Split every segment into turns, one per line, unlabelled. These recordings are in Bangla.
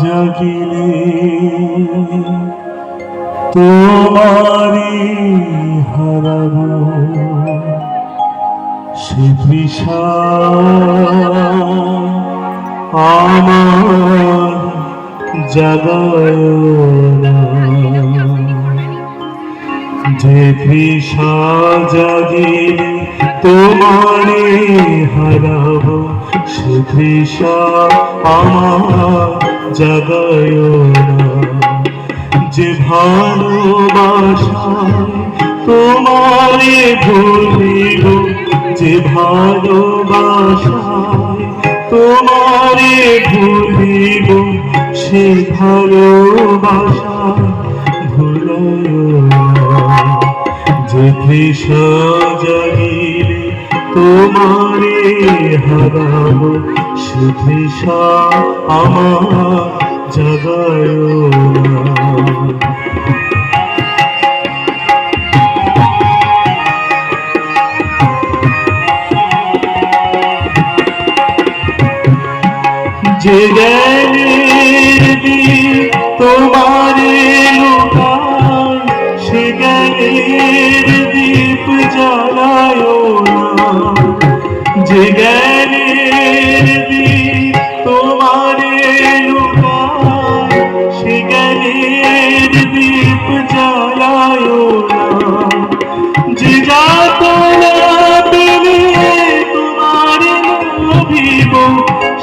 জাগিলে তোমারি হারাব সে তৃষা আমার জাগায় যে তৃষা জাগিলে তোমারে হারাব সে তৃষা আমার জাগায় না। যে ভালোবাসায় তোমারে ভুলিব, যে ভালোবাসায় তোমারে ভুলিব, সে ভালোবাসা ভুলায় না। যে তৃষা জাগিলে তোমারে হারাব তৃষা আমার জাগায় যে তোমারে লোকায় সে জ্ঞানের দ্বীপ জ্বালায় না। যে জ্ঞানের দ্বীপ তোমারে সে জ্ঞানের দ্বীপ জ্বালায় তোমার লোভিব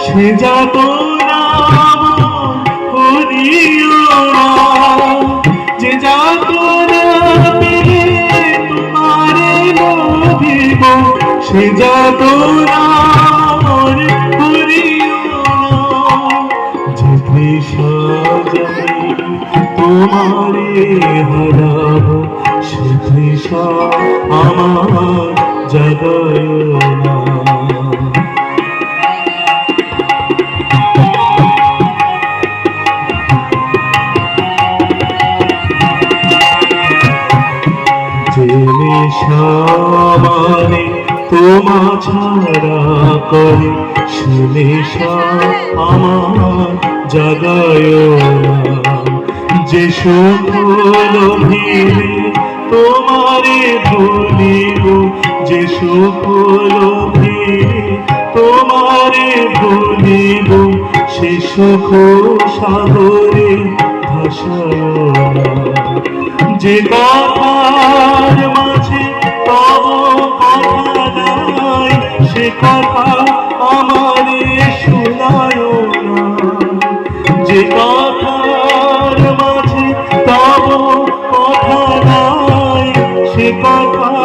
সে যাতনা সে যাতনা হরিও না। যে তৃষা জানি তোমারে হারাব সে তৃষা আমার জাগায় না। মানে তোমা ছাড়া করে নেশা আমার জাগায় যে সুখ তোমারে ভুলিব যে সুখ তোমারে ভুলিব সে সুখ সাগরে ভাষায় না। যে মাঝে কথা আমারে শোনায় না। যে কথার মাঝে তব কথা নাই সে কথা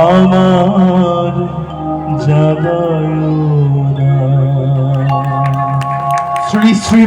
আমার জাগায়
শ্রী শ্রী